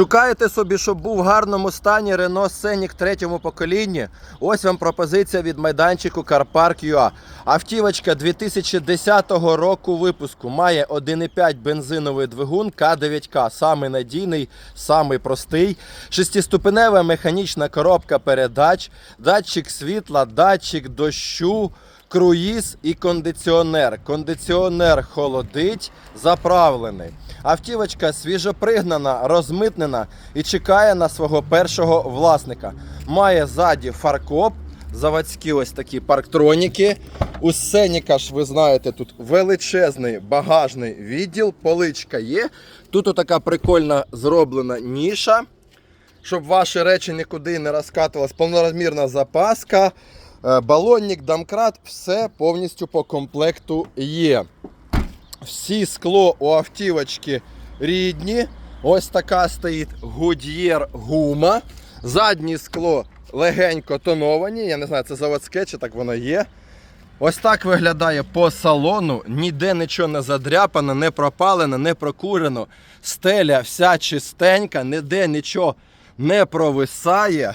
Шукаєте собі, щоб був в гарному стані Renault Scenic третьому поколінні? Ось вам пропозиція від майданчику CarPark.ua. Автівочка 2010 року випуску має 1,5 бензиновий двигун К9К. Самий надійний, самий простий. Шестиступенева механічна коробка передач, датчик світла, датчик дощу. Круїз і кондиціонер. Кондиціонер холодить, заправлений. Автівочка свіжопригнана, розмитнена і чекає на свого першого власника. Має ззаді фаркоп, заводські ось такі парктроніки. У Сеніка ж ви знаєте, тут величезний багажний відділ, поличка є. Тут така прикольна зроблена ніша щоб ваші речі нікуди не розкатувалась, повнорозмірна запаска, балонник, домкрат, все повністю по комплекту є. Всі скло у автівочки рідні. Ось така стоїть Goodyear гума. Заднє скло легенько тоновані. Я не знаю, це заводське чи так воно є. Ось так виглядає по салону. Ніде нічого не задряпано, не пропалено, не прокурено. Стеля вся чистенька, ніде нічого не провисає.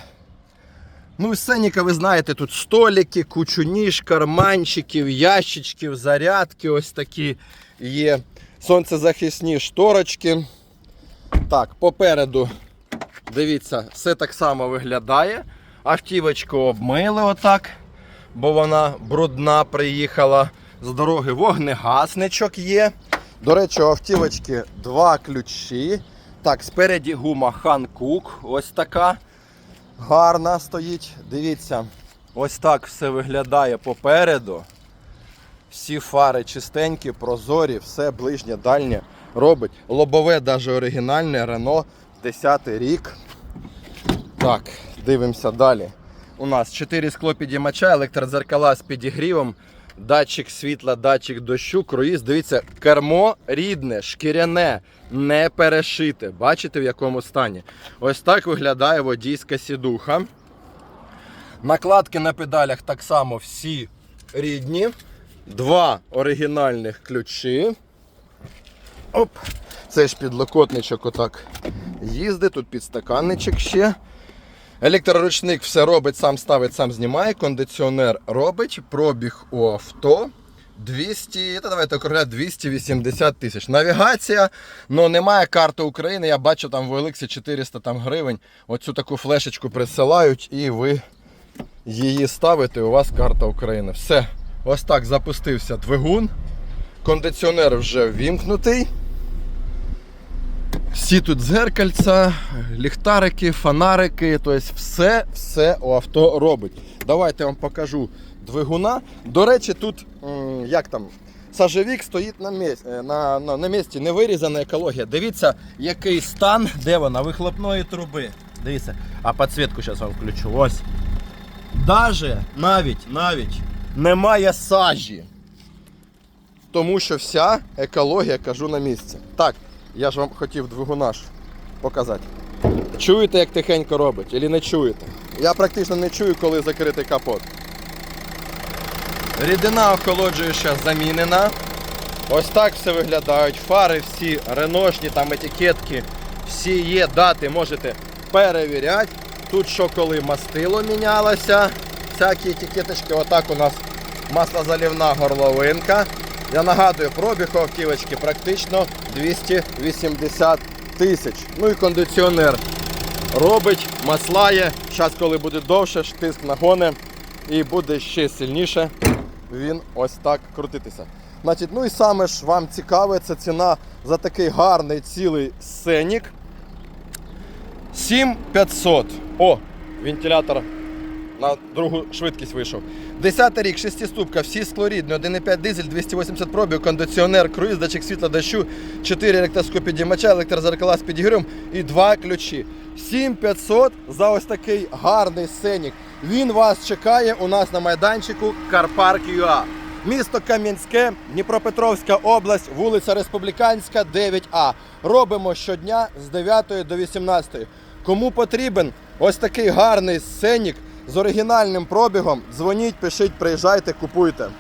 Ну, і сценіка, ви знаєте, тут столики, кучу ніж, карманчиків, ящичків, зарядки ось такі є. Сонцезахисні шторочки. Так, попереду, дивіться, все так само виглядає. Автівочку обмили отак, бо вона брудна приїхала з дороги. Вогнегасничок є. До речі, у автівочки два ключі. Так, спереді гума Ханкук, ось така гарна стоїть. Дивіться, ось так все виглядає попереду. Всі фари чистенькі, прозорі, все ближнє, дальнє робить. Лобове навіть оригінальне, Рено, 10 рік. Так, дивимося далі. У нас 4 скло підіймача, електродзеркала з підігрівом, датчик світла, датчик дощу, круїз. Дивіться, кермо рідне, шкіряне, не перешите. Бачите в якому стані? Ось так виглядає водійська сідуха. Накладки на педалях так само всі рідні. Два оригінальних ключі. Оп. Це ж підлокотничок отак їздить, тут підстаканничок ще. Електроручник все робить, сам ставить, сам знімає. Кондиціонер робить. Пробіг у авто 200, та давайте округляти 280 тисяч. Навігація, ну немає карти України. Я бачу там в OLX 400 там, гривень. Оцю таку флешечку присилають і ви її ставите. У вас карта України. Все. Ось так запустився двигун. Кондиціонер вже ввімкнутий. Всі тут зеркальця, ліхтарики, фонарики, тобто все, все у авто робить. Давайте я вам покажу двигуна. До речі, тут як там, сажевік стоїть на місці, на, на, на місці, не вирізана екологія. Дивіться, який стан, де вона, вихлопної труби. Дивіться, а підсвітку зараз вам включу. Ось. Даже навіть, навіть немає сажі. Тому що вся екологія, кажу, на місці. Так, я ж вам хотів двигуна ж показати. Чуєте, як тихенько робить, чи не чуєте? Я практично не чую, коли закритий капот. Рідина охолоджуюча замінена. Ось так все виглядають. Фари всі реношні, там етикетки, всі є дати, можете перевіряти. Тут що коли мастило мінялося. Всякі етикеточки, отак у нас маслозалівна горловинка. Я нагадую, пробіг автівочки практично 280 тисяч. Ну і кондиціонер робить, маслає. Зараз, коли буде довше, тиск нагоне і буде ще сильніше він ось так крутитися. Значить, ну і саме ж вам цікаве, це ціна за такий гарний цілий сценік. 7500. О, вентилятор на другу швидкість вийшов. 10 рік, 6 ступка, всі склорідні, 1,5 дизель, 280 пробів, кондиціонер, круїз, датчик світла, дощу, 4 електроскопідіймача, електрозеркала з підігрівом і 2 ключі. 7500 за ось такий гарний сценік. Він вас чекає у нас на майданчику Карпарк.ua. Місто Кам'янське, Дніпропетровська область, вулиця Республіканська, 9А. Робимо щодня з 9 до 18. Кому потрібен ось такий гарний сценік з оригінальним пробігом, дзвоніть, пишіть, приїжджайте, купуйте.